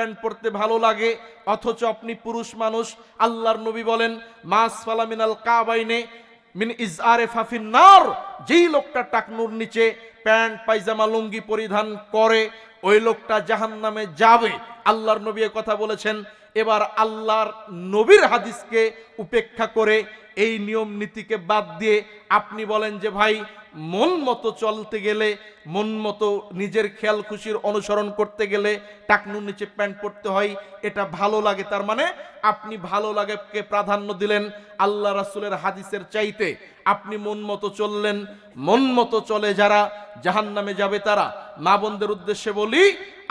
Pant পরতে ভালো লাগে, অথচ আপনি পুরুষ মানুষ, আল্লাহর নবী বলেন, মাস ফালামিনাল কাবাইনে মিন ইজআরে ফাফিন নার যেই লোকটা টাকনুর নিচে প্যান্ট, পায়জামা, লুঙ্গি পরিধান করে, ওই লোকটা জাহান্নামে যাবে। আল্লাহর নবী কথা বলেছেন। এবার আল্লাহর নবীর হাদিসকে উপেক্ষা করে এই নিয়ম নীতিকে বাদ দিয়ে আপনি বলেন যে, ভাই, মন মতো চলতে গেলে মন মতো নিজের খেয়াল খুশির অনুসরণ করতে গেলে টাকনুর নিচে প্যান্ট পরতে হয়, এটা ভালো লাগে। তার মানে আপনি ভালো লাগেকে প্রাধান্য দিলেন আল্লাহ রাসূলের হাদিসের চাইতে। আপনি মন মতো চললেন, মন মতো চলে যারা জাহান্নামে যাবে তারা। মা বোনদের উদ্দেশ্যে বলি,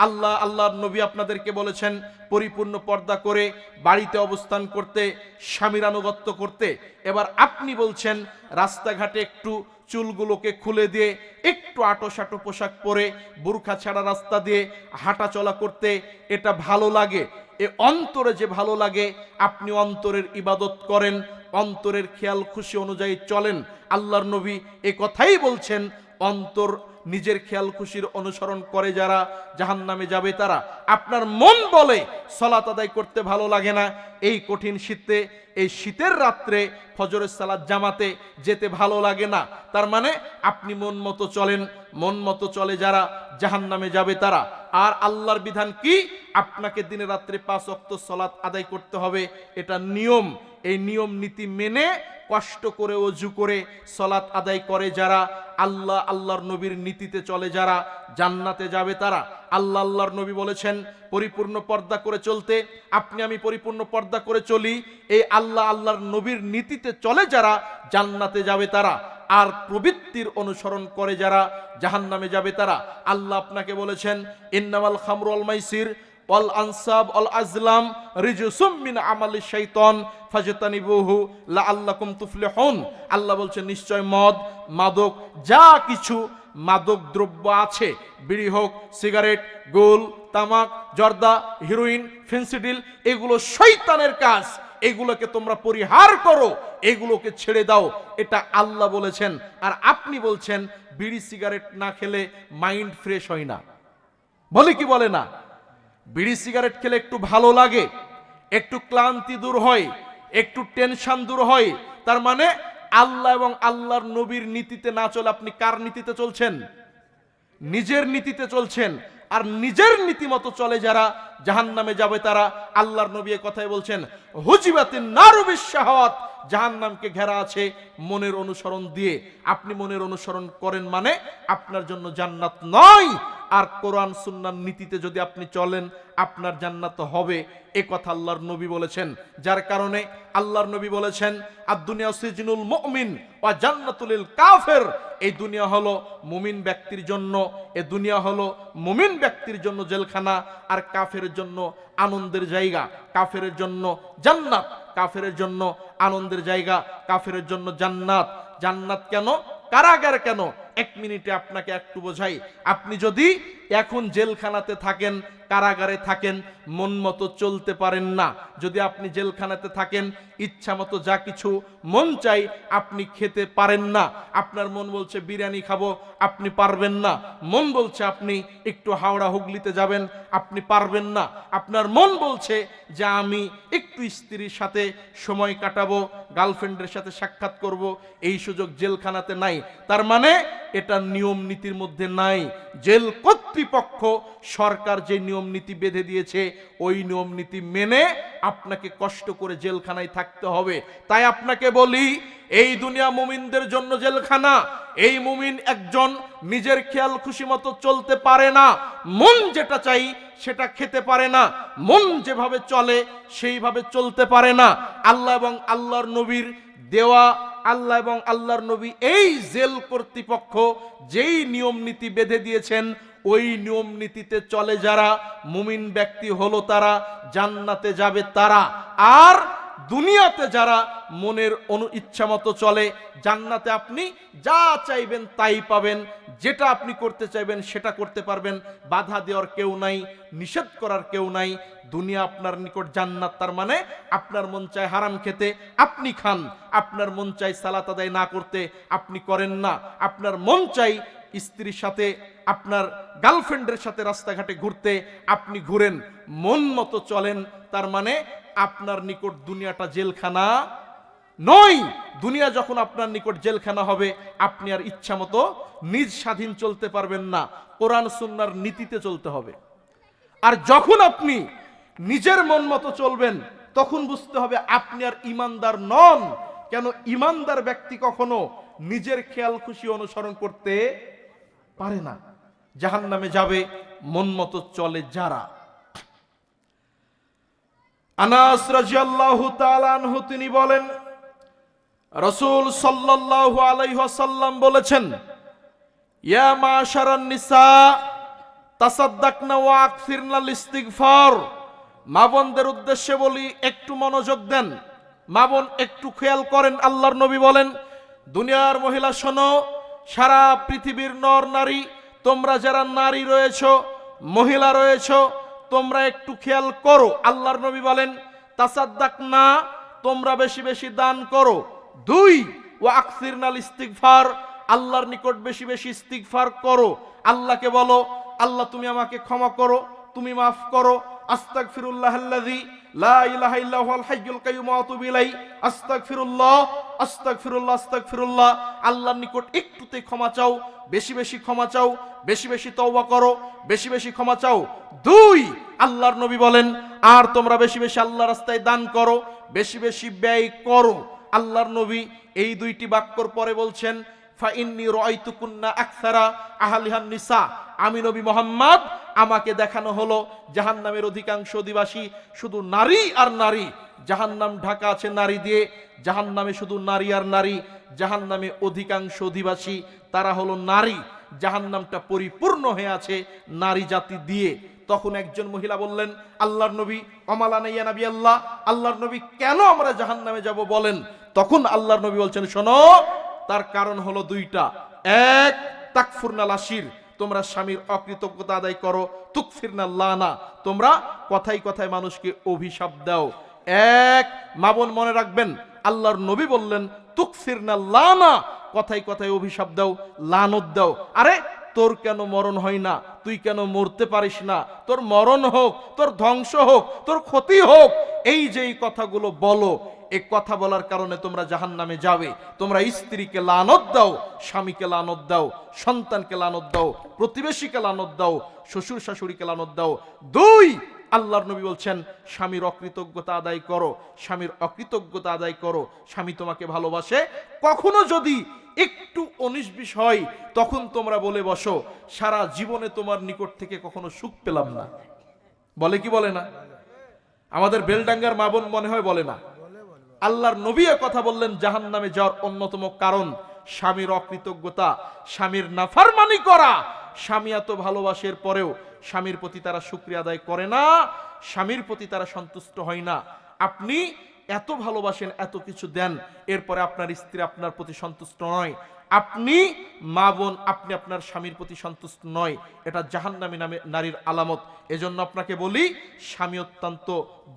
আল্লাহ, আল্লাহর নবী আপনাদেরকে বলেছেন, পরিপূর্ণ পর্দা করে বাড়িতে অবস্থান করতে, স্বামীর আনুগত্য করতে। এবার আপনি বলছেন, রাস্তাঘাটে একটু চুলগুলোকে খুলে দিয়ে একটু আটো সাটো পোশাক পরে বুরখা ছাড়া রাস্তা দিয়ে হাঁটা চলা করতে এটা ভালো লাগে। এ অন্তরে যে ভালো লাগে, আপনি অন্তরের ইবাদত করেন, অন্তরের খেয়াল খুশি অনুযায়ী চলেন। আল্লাহর নবী এ কথাই বলছেন, অন্তর নিজের খেয়াল খুশির অনুসরণ করে যারা জাহান নামে যাবে তারা আপনার মন বলে সলাত আদায় করতে ভালো লাগে না। এই কঠিন শীতে, এই শীতের রাত্রে ফজরের সালাদ জামাতে যেতে ভালো লাগে না। তার মানে আপনি মন মতো চলেন, মন মতো চলে যারা জাহান নামে যাবে তারা। আর আল্লাহর বিধান কি? আপনাকে দিনে রাত্রে পাঁচ অক্ত সলাৎ আদায় করতে হবে। এটা নিয়ম। এই নিয়ম নীতি মেনে কষ্ট করে অজু করে সলাৎ আদায় করে যারা। আল্লাহ আল্লাহর নবীর নীতিতে চলে যারা, জান্নাতে যাবে তারা। আল্লাহ আল্লাহর নবী বলেছেন, পরিপূর্ণ পর্দা করে চলতে। আপনি আমি পরিপূর্ণ পর্দা করে চলি। এই আল্লাহ আল্লাহর নবীর নীতিতে চলে যারা, জান্নাতে যাবে তারা। আর প্রবৃত্তির অনুসরণ করে যারা, জাহান্নামে যাবে তারা। আল্লাহ আপনাকে বলেছেন, ইন্নামাল খামরুল মাইসির। অল আনসাব অল আজলাম, রিজুসুম মিন আমালি শাইতান, ফাজতানিবুহু লাআল্লাকুম তুফলিহুন। আল্লাহ বলছেন, নিশ্চয় মদ, মাদক, যা কিছু মাদক দ্রব্য আছে, বিড়ি হোক, সিগারেট, গোল, তামাক, জর্দা, হিরোইন, ফেন্সিডিল, এগুলো শয়তানের কাজ। এগুলোকে তোমরা পরিহার করো, এগুলোকে ছেড়ে দাও। এটা আল্লাহ বলেছেন। আর আপনি বলছেন, বিড়ি, সিগারেট না খেলে মাইন্ড ফ্রেশ হয় না। বলে কি বলে না? বিড়ি সিগারেট খেলে একটু ভালো লাগে, একটু ক্লান্তি দূর হয়, একটু টেনশন দূর হয়, তার মানে আল্লাহ এবং আল্লাহর নবীর নীতিতে না চলে আপনি কার নীতিতে চলছেন? নিজের নীতিতে চলছেন, আর নিজের নীতি মতো চলে যারা জাহান নামে যাবে তারা আল্লাহর নবী কথাই বলছেন হুজিবাতিন নারুবিশ শাহাওয়াত জাহান নামকে ঘেরা আছে মনের অনুসরণ দিয়ে। আপনি মনের অনুসরণ করেন মানে আপনার জন্য জান্নাত নয় আর কোরআন সুন্নার নীতিতে যদি আপনি চলেন, আপনার জান্নাত হবে। এ কথা আল্লাহর নবী বলেছেন। যার কারণে আল্লাহর নবী বলেছেন আর দুনিয়া সিজনুল মমিন ওয়া জান্নাতুল কাফের। এই দুনিয়া হলো মুমিন ব্যক্তির জন্য, এ দুনিয়া হলো মুমিন ব্যক্তির জন্য জেলখানা, আর কাফের জন্য আনন্দের জায়গা। কাফের জন্য জান্নাত, কাফের জন্য আনন্দের জায়গা, কাফের জন্য জান্নাত। জান্নাত কেন? কারাগার কেন? এক মিনিটে আপনাকে একটু বোঝাই। আপনি যদি এখন জেলখানাতে থাকেন কারাগারে থাকেন, মন মতো চলতে পারেন না। যদি আপনি জেলখানাতে থাকেন, ইচ্ছা মতো যা কিছু মন চাই আপনি খেতে পারেন না। আপনার মন বলছে, বিরিয়ানি খাব। আপনি পারবেন না। মন বলছে, আপনি একটু হাওড়া হুগলিতে যাবেন। আপনি পারবেন না। আপনার মন বলছে যে, আমি একটু স্ত্রীর সাথে সময় কাটাবো, গার্লফ্রেন্ডের সাথে সাক্ষাৎ করব। এই সুযোগ জেলখানাতে নাই। তার মানে এটা নিয়ম নীতির মধ্যে নাই। জেল কর্তৃপক্ষ, সরকার যে নিয়ম নীতি বেঁধে দিয়েছে, ওই নিয়ম নীতি মেনে আপনাকে কষ্ট করে জেলখানায় থাকতে হবে। তাই আপনাকে বলি, এই দুনিয়া মুমিনদের জন্য জেলখানা, এই মুমিন একজন নিজের খেয়াল খুশি মতো চলতে পারে না, মন যেটা চাই সেটা খেতে পারে না, মন যেভাবে চলে সেইভাবে চলতে পারে না। আল্লাহ এবং আল্লাহর নবীর দেওয়া আল্লাহ এবং আল্লাহর নবী এই জেল কর্তৃপক্ষ যেই নিয়ম নীতি বেঁধে দিয়েছেন, ওই নিয়ম নীতিতে চলে যারা, মুমিন ব্যক্তি হলো তারা, জান্নাতে যাবে তারা। আর দুনিয়াতে যারা মনের অনু ইচ্ছা মতো চলে, জান্নাতে আপনি যা চাইবেন তাই পাবেন। যেটা আপনি করতে চাইবেন সেটা করতে পারবেন। বাধা দেওয়ার কেউ নাই, নিষেধ করার কেউ নাই। দুনিয়া আপনার নিকট, জান্নাত তার মানে আপনার মন চায় হারাম খেতে, আপনি খান। আপনার মন চাই সালাত আদায় না করতে, আপনি করেন না। আপনার মন চাই স্ত্রীর সাথে, আপনার গার্লফ্রেন্ডের সাথে রাস্তাঘাটে ঘুরতে, আপনি ঘুরেন। মন মতো চলেন, তার মানে আপনার নিকট দুনিয়াটা জেলখানা নয়। দুনিয়া যখন আপনার নিকট জেলখানা হবে, আপনি আর ইচ্ছা মতো নিজ স্বাধীন চলতে পারবেন না। কোরআন সুন্নার নীতিতে চলতে হবে। আর যখন আপনি নিজের মন মতো চলবেন, তখন বুঝতে হবে আপনি আর ইমানদার নন। কেন ইমানদার ব্যক্তি কখনো নিজের খেয়াল খুশি অনুসরণ করতে পারে না। জাহান নামে যাবে, মন মতো চলে যারা। আনাস রাজিয়াল্লাহু তাআলা আনহু তিনি বলেন, রসুল সাল্লাল্লাহু আলাইহি ওয়াসাল্লাম বলেছেন, ইয়া মাশারান নিসা, তাসাদ্দাকনা ওয়া আকসিরনা ইস্তিগফার মা বোনদের উদ্দেশ্যে বলি, একটু মনোযোগ দেন। মা বোন একটু খেয়াল করেন, আল্লাহর নবী বলেন, দুনিয়ার মহিলা শোনো, সারা পৃথিবীর নর নারী, তোমরা যারা নারী রয়েছ, মহিলা রয়েছ তোমরা একটু খেয়াল করো। আল্লাহর নবী বলেন তাসাদ্দাক না তোমরা বেশি বেশি দান করো। দুই ও আকসিরনাল ইস্তিকফার আল্লাহর নিকট বেশি বেশি ইস্তিকফার করো। আল্লাহকে বলো, আল্লাহ, তুমি আমাকে ক্ষমা করো, তুমি মাফ করো। আস্তাগফিরুল্লাহ আল্লাযী আল্লাহর নিকট ক্ষমা চাও, বেশি বেশি ক্ষমা চাও, বেশি বেশি তওবা করো, বেশি বেশি ক্ষমা চাও। দুই নবী বলেন, আর তোমরা বেশি বেশি আল্লাহর রাস্তায় দান করো, বেশি বেশি ব্যয় করো। আল্লাহর নবী এই দুইটি বাক্যর পরে বলছেন নিসা। আমি নবী মোহাম্মদ আমাকে দেখানো হলো জাহান্নামের অধিকাংশ অধিবাসী শুধু নারী আর নারী। জাহান্নাম ঢাকা আছে নারী দিয়ে জাহান নামে শুধু নারী আর নারী। জাহান নামে অধিকাংশ অধিবাসী, তারা হলো নারী। জাহান্নামটা পরিপূর্ণ হয়ে আছে নারী জাতি দিয়ে। তখন একজন মহিলা বললেন, আল্লাহর নবী অমালানাইয়া নবী আল্লাহ, আল্লাহর নবী কেন আমরা জাহান্নামে যাব বলেন? তখন আল্লাহর নবী বলছেন, শোনো, তার কারণ হলো দুইটা। এক তাকফুরনা লাশির তোমরা স্বামীর অকৃতজ্ঞতা আদায় করো, তুকফিরনা লানা, তোমরা কথাই কথায় মানুষকে অভিশাপ দাও। এক মাবন মনে রাখবেন, আল্লাহর নবী বললেন, তুকফিরনা লানা কথাই কথায় অভিশাপ দাও, লানত দাও। আরে, তোর কেন মরণ হয় না? তুই কেন মরতে পারিস না? তোর মরণ হোক, তোর ধ্বংস হোক, তোর ক্ষতি হোক, এই যে কথাগুলো বলো এই কথা বলার কারণে তোমরা জাহান নামে যাবে। তোমরা স্ত্রীকে লানত দাও, স্বামীকে লানত দাও, সন্তানকে লানত দাও, প্রতিবেশীকে লানত দাও, শ্বশুর শাশুড়িকে লানত দাও। দুই, আল্লাহর নবী বলছেন, স্বামীর অকৃতজ্ঞতা আদায় করো, স্বামীর অকৃতজ্ঞতা আদায় করো, স্বামী তোমাকে ভালোবাসে। কখনো যদি একটু বিষ হয়, তখন তোমরা বলে বসো, সারা জীবনে তোমার নিকট থেকে কখনো সুখ পেলাম না। বলে কি বলে না? আমাদের বেলডাঙ্গার মা বোন মনে হয় বলে না। আল্লাহর নবী কথা বললেন জাহান নামে যাওয়ার অন্যতম কারণ স্বামীর অকৃতজ্ঞতা, স্বামীর নাফারমানি করা। স্বামী এত ভালোবাসের পরেও স্বামীর প্রতি তারা শুক্রিয়া আদায় করে না, স্বামীর প্রতি তারা সন্তুষ্ট হয় না। আপনি এত ভালোবাসেন, এত কিছু দেন, এরপরে আপনার স্ত্রী আপনার প্রতি সন্তুষ্ট নয়। আপনি মা বোন, আপনি আপনার স্বামীর প্রতি সন্তুষ্ট নয়। এটা জাহান্নামী নামে নারীর আলামত। এজন্য আপনাকে বলি, স্বামী অত্যন্ত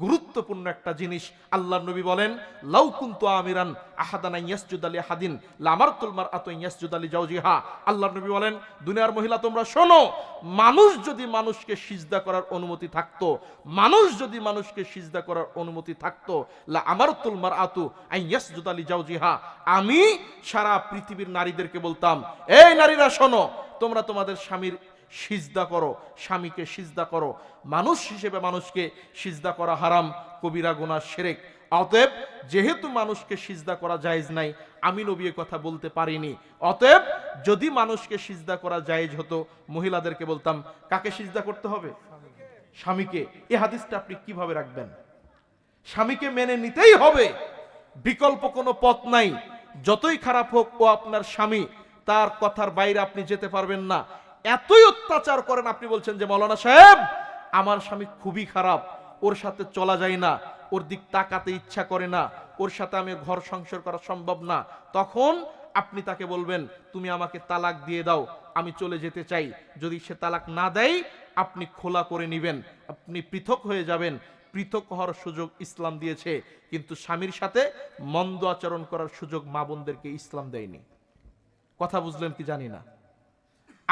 গুরুত্বপূর্ণ একটা জিনিস। আল্লাহ নবী বলেন, লাউ কুনতু আমিরান আহাদানা ইয়াসজুদ আলী হাদিন লামারতুল মারআতু ইয়াসজুদ আলী জাওজিহা আল্লাহ নবী বলেন, দুনিয়ার মহিলা, তোমরা শোনো, মানুষ যদি মানুষকে সিজদা করার অনুমতি থাকতো, মানুষ যদি মানুষকে সিজদা করার অনুমতি থাকতো লা আমারতুল আতু আই ইয়াসজুদ আলী জাওজিহা আমি সারা পৃথিবীর নারীদেরকে বলতাম, এই নারীরা শোনো, তোমরা তোমাদের স্বামীর সিজদা করো, স্বামীকে সিজদা করো। মানুষ হিসেবে মানুষকে সিজদা করা হারাম, কবিরা গোনা সেরেক। অতএব যেহেতু মানুষকে সিজদা করা জায়েজ নাই, আমি নবী কথা বলতে পারিনি। অতএব যদি মানুষকে সিজদা করা জায়েজ হতো, মহিলাদেরকে বলতাম, কাকে সিজদা করতে হবে? স্বামীকে। এ হাদিসটা আপনি কীভাবে রাখবেন? স্বামীকে মেনে নিতেই হবে। বিকল্প কোনো পথ নাই। যতই খারাপ হোক, ও আপনার স্বামী। তার কথার বাইরে আপনি যেতে পারবেন না। এতই অত্যাচার করেন আপনি বলছেন যে মৌলানা সাহেব, আমার স্বামী খুবই খারাপ, ওর সাথে চলা যায় না, ওর দিক তাকাতে ইচ্ছা করে না, ওর সাথে আমি ঘর সংসার করা সম্ভব না। তখন আপনি তাকে বলবেন, তুমি আমাকে তালাক দিয়ে দাও, আমি চলে যেতে চাই। যদি সে তালাক না দেয়, আপনি খোলা করে নিবেন, আপনি পৃথক হয়ে যাবেন। পৃথক হওয়ার সুযোগ ইসলাম দিয়েছে, কিন্তু স্বামীর সাথে মন্দ আচরণ করার সুযোগ মা বোনদেরকে ইসলাম দেয়নি। কথা বুঝলেন কি জানি না।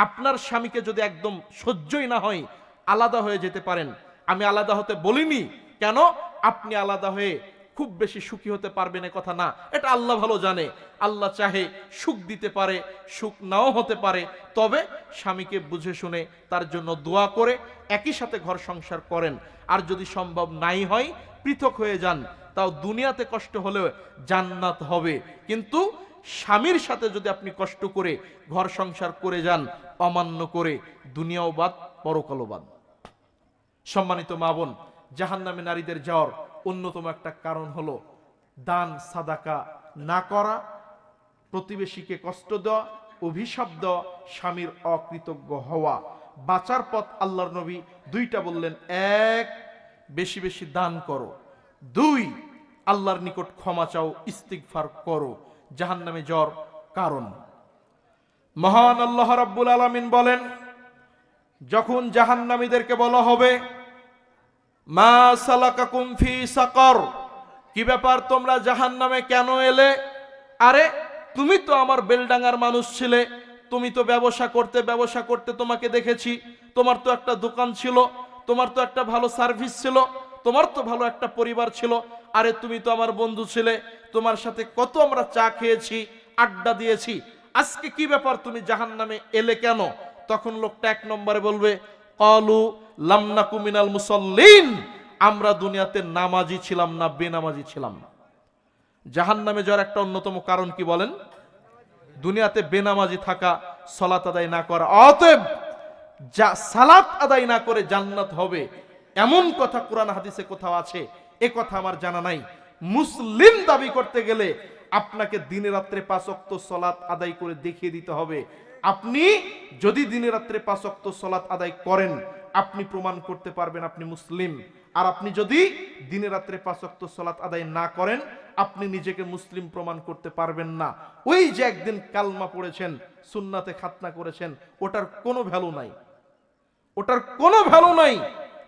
আপনার স্বামীকে যদি একদম সহ্যই না হয়, আলাদা হয়ে যেতে পারেন। আমি আলাদা হতে বলিনি। কেন? আপনি আলাদা হয়ে খুব বেশি সুখী হতে পারবেন এ কথা না। এটা আল্লাহ ভালো জানে। আল্লাহ চাহে সুখ দিতে পারে, সুখ নাও হতে পারে। তবে স্বামীকে বুঝে শুনে তার জন্য দোয়া করে একই সাথে ঘর সংসার করেন। আর যদি সম্ভব নাই হয়, পৃথক হয়ে যান। তাও দুনিয়াতে কষ্ট হলেও জান্নাত হবে। কিন্তু স্বামীর সাথে যদি আপনি কষ্ট করে ঘর সংসার করে যান, অমান্য করে, দুনিয়াও বাদ, পরকালও বাদ। সম্মানিত মা বোন জাহান নামে নারীদের যাওয়ার অন্যতম একটা কারণ হলো দান, সাদাকা না করা, প্রতিবেশীকে কষ্ট দেওয়া, অভিশাপ দেওয়া, স্বামীর অকৃতজ্ঞ হওয়া। বাঁচার পথ আল্লাহর নবী দুইটা বললেন, এক, বেশি বেশি দান করো। দুই, আল্লাহর নিকট ক্ষমা চাও, ইস্তিগফার করো জাহান নামে জ্বর কারণ। মহান আল্লাহ রাব্বুল আলামিন বলেন, যখন জাহান্নামীদেরকে বলা হবে, মা সালাকাকুম ফি সাকর কি ব্যাপার, তোমরা জাহান্নামে কেন এলে? আরে, তুমি তো আমার বেলডাঙ্গার মানুষ ছিলে, তুমি তো ব্যবসা করতে ব্যবসা করতে তোমাকে দেখেছি, তোমার তো একটা দোকান ছিল, তোমার তো একটা ভালো সার্ভিস ছিল তোমার তো ভালো একটা পরিবার ছিল। আরে তুমি তো আমার বন্ধু ছিলে। তোমার সাথে কত আমরা চা খেয়েছি, আড্ডা দিয়েছি। আজকে কি ব্যাপার? তুমি জাহান্নামে এলে কেন? তখন লোকটা এক নম্বরে বলবে, কলু লামনাকু মিনাল মুসল্লিন। আমরা দুনিয়াতে নামাজি ছিলাম না, বেনামাজি ছিলাম না। জাহান নামে যাওয়ার একটা অন্যতম কারণ কি বলেন? দুনিয়াতে বেনামাজি থাকা, সলাত আদায় না করা। অতএব যা সালাত আদায় না করে জান্নাত হবে এমন কথা কোরআন হাদিসে কোথাও আছে? এ কথা আমার জানা নাই। মুসলিম দাবি করতে গেলে আপনাকে দিনে রাত্রে পাঁচ অক্ত সলাত আদায় করে দেখিয়ে দিতে হবে। আপনি যদি দিনে রাত্রে পাঁচ অক্ত সলাত আদায় করেন, আপনি প্রমাণ করতে পারবেন আপনি মুসলিম। আর আপনি যদি দিনে রাত্রে পাঁচ অক্ত সলাত আদায় না করেন, আপনি নিজেকে মুসলিম প্রমাণ করতে পারবেন না। ওই যে একদিন কালমা পড়েছেন, সুন্নাতে খাতনা করেছেন, ওটার কোনো ভ্যালু নাই। ওটার কোনো ভ্যালু নাই।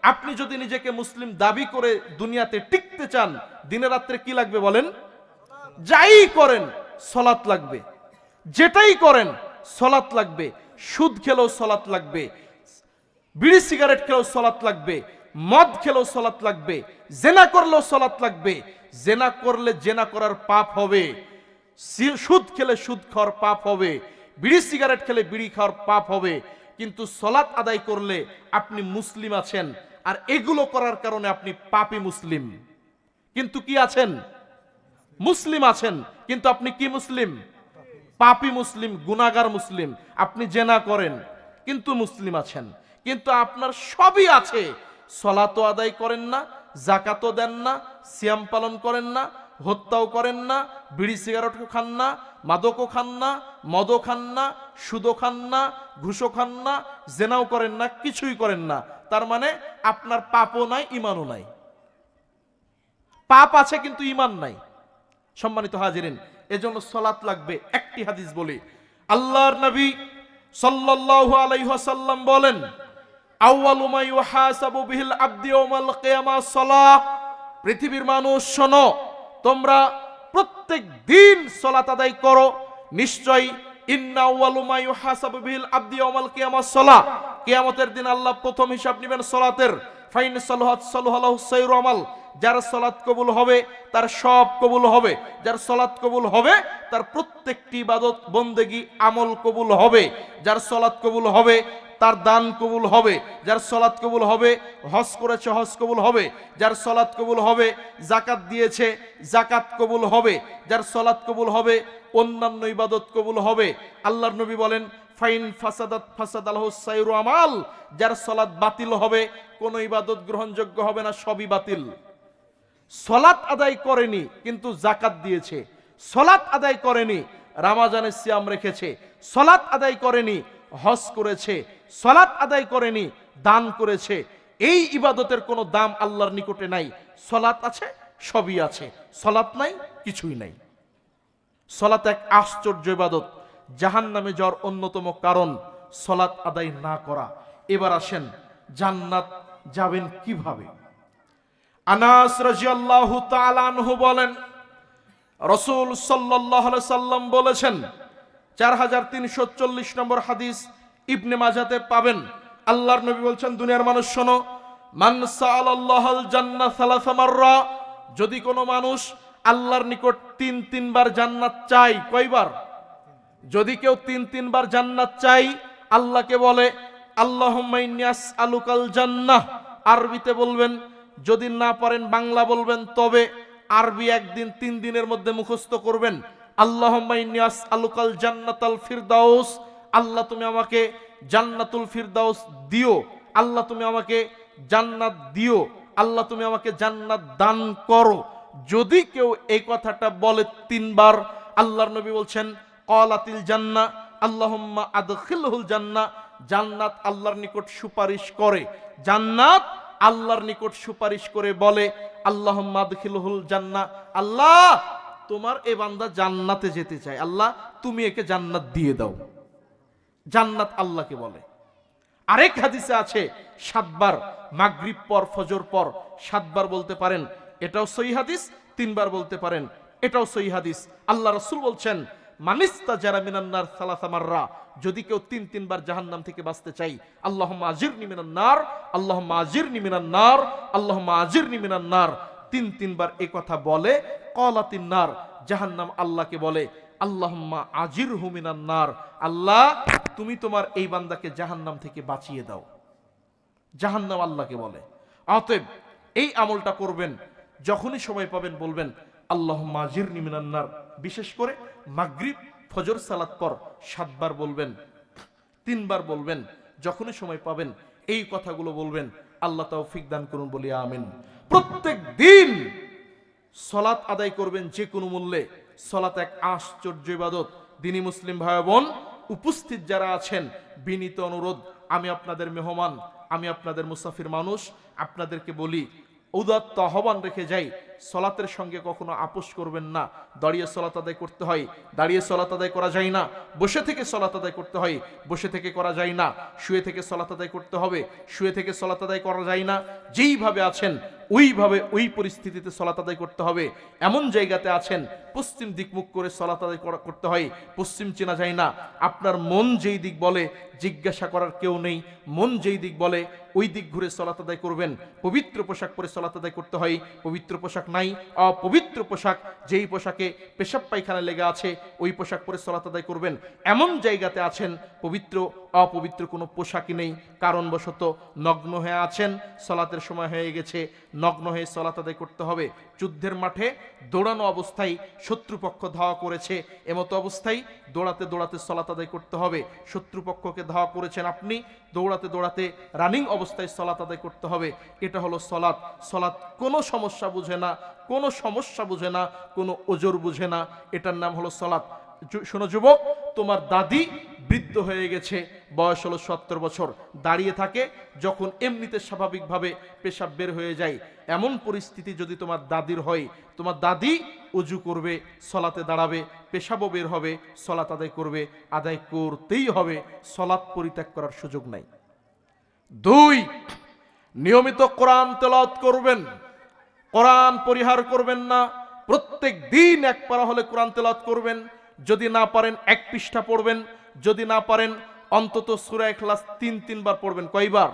আপনি যদি নিজেকে মুসলিম দাবি করে দুনিয়াতে টিকতে চান, দিনে রাত্রে কি লাগবে বলেন? যাই করেন সলাত লাগবে। যেটাই করেন সলাত লাগবে। সুদ খেলেও সলাত লাগবে। বিড়ি সিগারেট খেলেও সলাত লাগবে। মদ খেলেও সলাত লাগবে। জেনা করলেও সলাত লাগবে। জেনা করলে জেনা করার পাপ হবে। সুদ খেলে সুদ খাওয়ার পাপ হবে। বিড়ি সিগারেট খেলে বিড়ি খাওয়ার পাপ হবে। কিন্তু সলাত আদায় করলে আপনি মুসলিম আছেন। আর এগুলো করার কারণে আপনি পাপি মুসলিম। কিন্তু কি আছেন? মুসলিম আছেন। কিন্তু আপনি কি মুসলিম? পাপি মুসলিম গুনাগার মুসলিম। আপনি জেনা করেন, কিন্তু মুসলিম আছেন। কিন্তু আপনার সবই আছে। সলাতো আদায় করেন না জাকাতও দেন না, সিয়াম পালন করেন না, হত্যাও করেন না, বিড়ি সিগারেটও খান না, মাদকও খান না, মদও খান না, সুদও খান না, ঘুষও খান না, জেনাও করেন না, কিছুই করেন না। তার মানে আপনার পাপও নাই, ইমানও নাই। পাপ আছে কিন্তু ইমান নাই। সম্মানিত হাজিরিন, এজন্য সলাত লাগবে একটি হাদিস বলি। আল্লাহর নবী সাল্লাল্লাহু আলাইহি ওয়াসাল্লাম বলেন, আউয়ালু মা ইউহাসাবু বিহিল আবদি ইয়াউমাল কিয়ামা সালাহ পৃথিবীর মানুষ, শোনো, তোমরা প্রত্যেক দিন সালাত আদায় করো। নিশ্চয়ই কিয়ামতের দিন আল্লাহ প্রথম হিসাব নেবেন সালাতের। ফাইন সালাহাত সালাহালাহু সাইরু আমাল। যার সলাৎ কবুল হবে, তার সব কবুল হবে। যার সলাৎ কবুল হবে, তার প্রত্যেকটি ইবাদত, বন্দেগি আমল কবুল হবে। যার সলাৎ কবুল হবে, তার দান কবুল হবে। যার সলাৎ কবুল হবে, হজ করেছে, হজ কবুল হবে। যার সলাৎ কবুল হবে জাকাত দিয়েছে জাকাত কবুল হবে। যার সলাৎ কবুল হবে, অন্যান্য ইবাদত কবুল হবে। আল্লাহর নবী বলেন, ফাইন ফাসাদাত ফাসাদ আল্লাহ সাইরু আমাল। যার সলাৎ বাতিল হবে, কোনো ইবাদত গ্রহণযোগ্য হবে না, সবই বাতিল। সলাৎ আদায় করেনি, কিন্তু জাকাত দিয়েছে। সলাৎ আদায় করেনি, রামাজানের সিয়াম রেখেছে। সলাৎ আদায় করেনি, হজ করেছে। সলাৎ আদায় করেনি, দান করেছে। এই ইবাদতের কোনো দাম আল্লাহর নিকটে নাই। সলাৎ আছে, সবই আছে। সলাৎ নাই, কিছুই নাই। সলাৎ এক আশ্চর্য ইবাদত জাহান নামে যাওয়ার অন্যতম কারণ সলাৎ আদায় না করা। এবার আসেন, জান্নাত যাবেন কীভাবে? আনাস রাজিয়াল্লাহু তাআলা আনহু বলেন, রসুল আলাইহি সাল্লাম বলেছেন, চার হাজার তিনশো চল্লিশ নম্বর হাদিস ইবনে মাজাতে পাবেন। আল্লাহর নবী বলছেন, দুনিয়ার মানুষ শোনো, মান মাররা, যদি কোনো মানুষ আল্লাহর নিকট তিন তিনবার জান্নাত চাই কয়বার? যদি কেউ তিন তিনবার জান্নাত চাই আল্লাহকে বলে আল্লাহমাইনিয়াস আলুকাল জান্নাহ, আরবিতে বলবেন যদি না পারেন বাংলা বলবেন, তবে আরবি একদিন, তিন দিনের মধ্যে মুখস্থ করবেন। আল্লাহমাইনিয়াস আলুকাল জান্নাতাল ফিরদাউস। আল্লাহ, তুমি আমাকে জান্নাতুল ফিরদাউস দিও। আল্লাহ, তুমি আমাকে জান্নাত দিও। আল্লাহ, তুমি আমাকে জান্নাত দান করো। যদি কেউ এই কথাটা বলে তিনবার, আল্লাহর নবী বলছেন কলাতিল জান্না, আল্লাহুম্মা আদখিলহুল জান্না। জান্নাত আল্লাহর নিকট সুপারিশ করে। জান্নাত আল্লাহর নিকট সুপারিশ করে বলে, আল্লাহুম্মা আদখিলহুল জান্না আল্লাহ, তোমার এ বান্দা জান্নাতে যেতে চায়। আল্লাহ, তুমি একে জান্নাত দিয়ে দাও। জান্নাত আল্লাহকে বলে। আরেক হাদিসে আছে, সাতবার মাগরিব পর, ফজর পর, সাতবার বলতে পারেন, এটাও সই হাদিস, তিনবার বলতে পারেন, এটাও সই হাদিস। আল্লাহ রসুল বলছেন মানিস্তা যারা মিনান্নার সালাসামাররা যদি কেউ তিন, তিনবার জাহান্নাম থেকে বাঁচতে চাই আল্লাহ আজির নিমিনান্নার আল্লাহ আজির নিমিনান্নার আল্লাহ আজির নিমিনান্নার তিন, তিনবার এ কথা বলে কলাতিন্নার জাহান্নাম আল্লাহকে বলে, আল্লাহম্মা আজির হুমিনান্নার আল্লাহ, তুমি তোমার এই বান্দাকে জাহান্নাম থেকে বাঁচিয়ে দাও। জাহান্নাম আল্লাহকে বলে। অতএব, এই আমলটা করবেন, যখনই সময় পাবেন বলবেন আল্লাহ মাজির নিমিনান্নার বিশেষ করে মাগরিব ফজর সালাত পর সাতবার বলবেন, তিনবার বলবেন, যখনই সময় পাবেন এই কথাগুলো বলবেন। আল্লাহ তৌফিক দান করুন বলি আমিন। প্রত্যেক দিন সলাৎ আদায় করবেন যে কোনো মূল্যে। সলাৎ এক আশ্চর্য ইবাদত। দিনী মুসলিম ভাই বোন, উপস্থিত যারা আছেন, বিনীত অনুরোধ, আমি আপনাদের মেহমান, আমি আপনাদের মুসাফির মানুষ, আপনাদেরকে বলি, উদাত্ত আহ্বান রেখে যাই সলাতের সঙ্গে কখনো আপোষ করবেন না। দাঁড়িয়ে সলাত আদায় করতে হয়। দাঁড়িয়ে সলাত আদায় করা যায় না। বসে থেকে সলাত আদায় করতে হয়। বসে থেকে করা যায় না। শুয়ে থেকে সলাত আদায় করতে হবে। শুয়ে থেকে সলাত আদায় করা যায় না। যেইভাবে আছেন, ওইভাবে ওই পরিস্থিতিতে সলাত আদায় করতে হবে। এমন জায়গাতে আছেন, পশ্চিম দিক মুখ করে সলাত আদায় করা- করতে হয়। পশ্চিম চেনা যায় না। আপনার মন যেই দিক বলে, জিজ্ঞাসা করার কেউ নেই। মন যেই দিক বলে ওই দিক ঘুরে সলাত আদায় করবেন। পবিত্র পোশাক পরে সলাত আদায় করতে হয়। পবিত্র পোশাক নাই, অপবিত্র পোশাক। যেই পোশাকে পেশাব পায়খানা লেগে আছে, ওই পোশাক পরে সলাত আদায় করবেন। এমন জায়গাতে আছেন, পবিত্র, অপবিত্র কোনো পোশাকই নেই। কারণবশত নগ্ন হয়ে আছেন, সলাতের সময় হয়ে গেছে। নগ্ন হয়ে সলাত আদায় করতে হবে। যুদ্ধের মাঠে দৌড়ানো অবস্থায় শত্রুপক্ষ ধাওয়া করেছে। এমতো অবস্থায় দৌড়াতে দৌড়াতে সলাত আদায় করতে হবে। শত্রুপক্ষকে ধাওয়া করেছেন আপনি। দৌড়াতে দৌড়াতে রানিং অবস্থায় সলাত আদায় করতে হবে। এটা হলো সলাৎ। সলাৎ কোনো সমস্যা বুঝে না, কোনো সমস্যা বুঝে না, কোনো ওজোর বুঝে না। এটার নাম হলো সলাৎ। শোনো যুবক, তোমার দাদি বৃদ্ধ হয়ে গেছে, বয়স হলো সত্তর বছর। দাঁড়িয়ে থাকে, যখন এমনিতে স্বাভাবিকভাবে পেশাব বের হয়ে যায়। এমন পরিস্থিতি যদি তোমার দাদির হয়, তোমার দাদি উজু করবে, সলাতে দাঁড়াবে, পেশাবও বের হবে সলাত আদায় করবে, আদায় করতেই হবে। সলাৎ পরিত্যাগ করার সুযোগ নাই। দুই, নিয়মিত কোরআন তেলাওয়াত করবেন। কোরআন পরিহার করবেন না। প্রত্যেক দিন এক পারা হলে কোরআন তেলাওয়াত করবেন। যদি না পারেন এক পৃষ্ঠা পড়বেন। যদি না পারেন অন্তত সূরা ইখলাস তিন, তিনবার পড়বেন। কয়বার?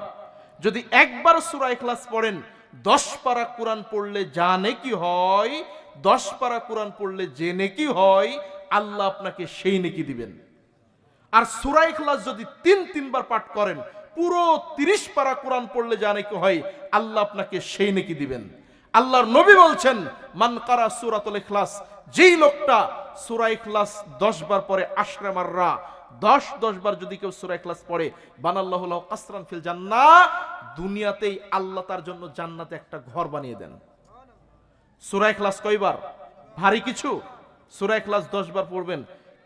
যদি একবার সূরা ইখলাস পড়েন, দশ পারা কোরআন পড়লে যা নেকি হয়, দশ পারা কোরআন পড়লে যে নেকি হয়, আল্লাহ আপনাকে সেই নেকি দিবেন। আর সূরা ইখলাস যদি তিন, তিনবার পাঠ করেন পুরো তিরিশ পারা কোরআন পড়লে যা নাকি হয়, আল্লাহ আপনাকে সেই নাকি দিবেন। আল্লাহর নবী বলছেন, মান কারা সূরাতুল ইখলাস যেই লোকটা সূরা ইখলাস দশ বার পরে আশরা মাররা, দশ দশ বার যদি কেউ সূরা ইখলাস পড়ে, বানাল্লাহু লাহু কাসরান ফিল জান্নাহ, দুনিয়াতেই আল্লাহ তার জন্য জান্নাতে একটা ঘর বানিয়ে দেন। সুরাই ক্লাস কয়বার ভারী কিছু। সুরাই ক্লাস দশ বার পড়বেন।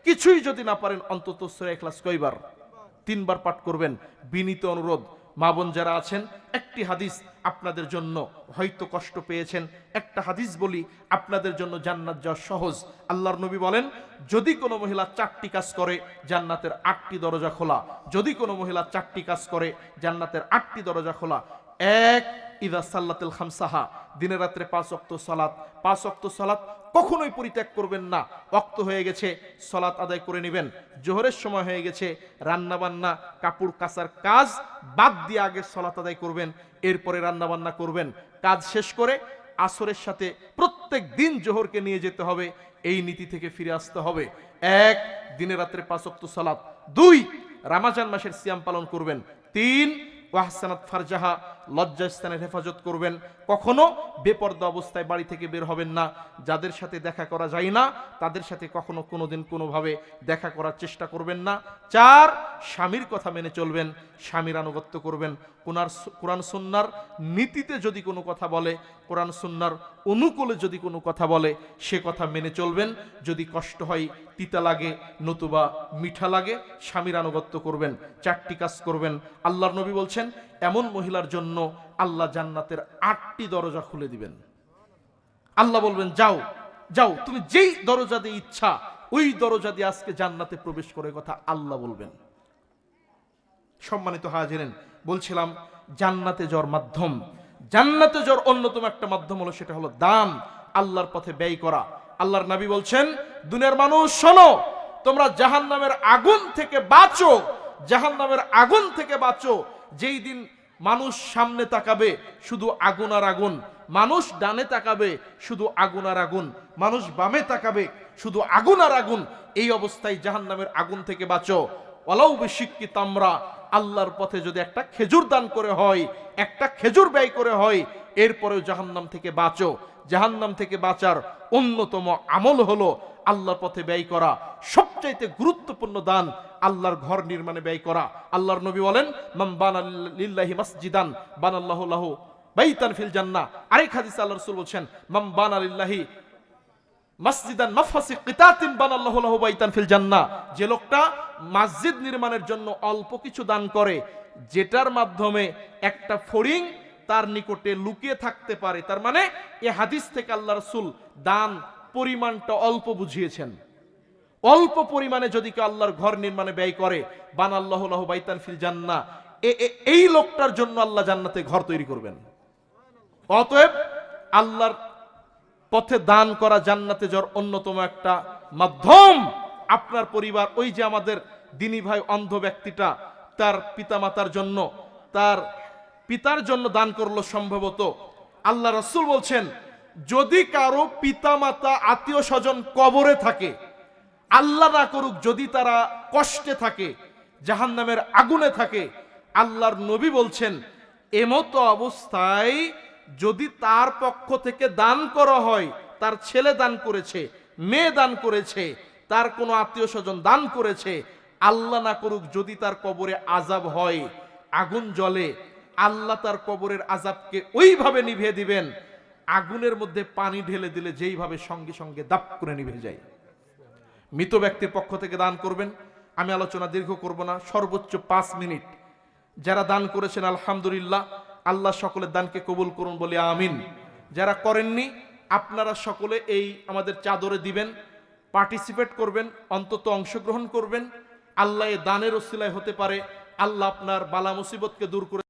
কিছুই যদি না পারেন, অন্তত সুরাই ক্লাস কয়বার তিনবার পাঠ করবেন। বিনীত অনুরোধ, মা বোন যারা আছেন, একটি হাদিস আপনাদের জন্য হয়তো কষ্ট পেয়েছেন। একটা হাদিস বলি, আপনাদের জন্য জান্নাত যাওয়া সহজ। আল্লাহর নবী বলেন, যদি কোনো মহিলা চারটি কাজ করে, জান্নাতের আটটি দরজা খোলা। যদি কোনো মহিলা চারটি কাজ করে, জান্নাতের আটটি দরজা খোলা। এক ইদা সাল্লাতুল খামসাহা, দিনে রাত্রে পাঁচ অক্ত সালাত। পাঁচ অক্ত সালাত কখনোই পরিত্যাগ করবেন না। অক্ত হয়ে গেছে, সলাত আদায় করে নেবেন। জোহরের সময় হয়ে গেছে রান্না বান্না কাপড় কাচার কাজ বাদ দিয়ে আগে সলাত আদায় করবেন, এরপরে রান্না বান্না করবেন। কাজ শেষ করে আসরের সাথে প্রত্যেক দিন জোহরকে নিয়ে যেতে হবে, এই নীতি থেকে ফিরে আসতে হবে। এক, দিনে রাত্রে পাঁচ অক্ত সালাত। দুই, রামাজান মাসের সিয়াম পালন করবেন। তিন, ওয়াহসানাত ফারজাহা লজ্জাস্থানের হেফাজত করবেন। কখনো বেপর্দা অবস্থায় বাড়ি থেকে বের হবেন না। যাদের সাথে দেখা করা যায় না, তাদের সাথে কখনো কোনোদিন কোনোভাবে দেখা করার চেষ্টা করবেন না। চার, স্বামীর কথা মেনে চলবেন, স্বামীর আনুগত্য করবেন। কোনার কোরআন সুন্নার নীতিতে যদি কোনো কথা বলে, কোরআন সুন্নার অনুকূলে যদি কোনো কথা বলে, সে কথা মেনে চলবেন। যদি কষ্ট হয়, তিতা লাগে, নতুবা মিঠা লাগে, স্বামীর আনুগত্য করবেন, চারটি কাজ করবেন। আল্লাহর নবী বলছেন এমন মহিলার জন্য আল্লাহ জান্নাতের আটটি দরজা খুলে দিবেন। আল্লাহ বলবেন, যাও যাও, তুমি যেই দরজা দিয়ে ইচ্ছা, ওই দরজা দিয়ে আজকে জান্নাতে প্রবেশ করে কথা আল্লাহ বলবেন। সম্মানিত হাজিরেন, বলছিলাম, জান্নাতে যাওয়ার মাধ্যম, জান্নাতে যাওয়ার অন্যতম একটা মাধ্যম হলো সেটা হলো দান, আল্লাহর পথে ব্যয় করা। আল্লাহর নবী বলছেন, দুনিয়ার মানুষ, শোনো, তোমরা জাহান নামের আগুন থেকে বাঁচো জাহান নামের আগুন থেকে বাঁচো যেই দিন মানুষ সামনে তাকাবে, শুধু আগুন আর আগুন। মানুষ ডানে তাকাবে, শুধু আগুন আর আগুন। মানুষ বামে তাকাবে, শুধু আগুন আর আগুন। এই অবস্থায় জাহান নামের আগুন থেকে বাঁচো। অলাউ বেশিক্ষি তামরা, আল্লাহর পথে যদি একটা খেজুর দান করে হয়, একটা খেজুর ব্যয় করে হয়, এরপরেও জাহান্নাম থেকে বাঁচো। জাহান্নাম থেকে বাঁচার অন্যতম আমল হলো আল্লাহর পথে ব্যয় করা। সবচাইতে গুরুত্বপূর্ণ দান আল্লাহর ঘর নির্মাণে ব্যয় করা। আল্লাহর নবী বলেন মাম বানাল্লিল্লাহি মাসজিদান, বানাল্লাহু লাহু বাইতান ফিল জান্নাহ। আরেক হাদিসে আল্লাহ রাসূল বলছেন মাম বানালিল্লাহি মসজিদান মাফাসি কিতাতিন, বানাল্লাহু লাহু বাইতান ফিল জান্নাহ। যে লোকটা মসজিদ নির্মাণের জন্য অল্প কিছু দান করে, যেটার মাধ্যমে একটা ফড়িং তার নিকটে লুকিয়ে থাকতে পারে। তার মানে এ হাদিস থেকে আল্লাহ রাসূল দান পরিমাণটা অল্প বুঝিয়েছেন। অল্প পরিমাণে যদি কেউ আল্লাহর ঘর নির্মাণে ব্যয় করে বান আল্লাহ বাইতান ফিল এ- এই লোকটার জন্য আল্লাহ জান্নাতে ঘর তৈরি করবেন। অতএব আল্লাহর পথে দান করা জান্নাতে যাওয়ার অন্যতম একটা মাধ্যম আপনার পরিবার, ওই যে আমাদের দিনী ভাই অন্ধ ব্যক্তিটা, তার পিতামাতার জন্য, তার পিতার জন্য দান করল সম্ভবত। আল্লাহ রসুল বলছেন যদি কারও পিতামাতা আত্মীয় স্বজন কবরে থাকে, আল্লাহ না করুক, যদি তারা কষ্টে থাকে, জাহান্নামের আগুনে থাকে, আল্লাহর নবী বলছেন, এমতো অবস্থায় যদি তার পক্ষ থেকে দান করা হয়, তার ছেলে দান করেছে, মেয়ে দান করেছে, তার কোনো আত্মীয় স্বজন দান করেছে, আল্লাহ না করুক, যদি তার কবরে আজাব হয়, আগুন জ্বলে, আল্লাহ তার কবরের আজাবকে ওইভাবে নিভিয়ে দিবেন আগুনের মধ্যে পানি ঢেলে দিলে যেইভাবে সঙ্গে সঙ্গে দাপ করে নিভে যায়। মৃত ব্যক্তির পক্ষ থেকে দান করবেন। আমি আলোচনা দীর্ঘ করব না, সর্বোচ্চ পাঁচ মিনিট। যারা দান করেছেন, আলহামদুলিল্লাহ, আল্লাহ সকলের দানকে কবুল করুন বলে আমিন। যারা করেননি, আপনারা সকলে এই আমাদের চাদরে দিবেন, পার্টিসিপেট করবেন, অন্তত অংশগ্রহণ করবেন। আল্লাহ দানের ওসিলায় হতে পারে। আল্লাহ আপনার বালা মুসিবতকে দূর করে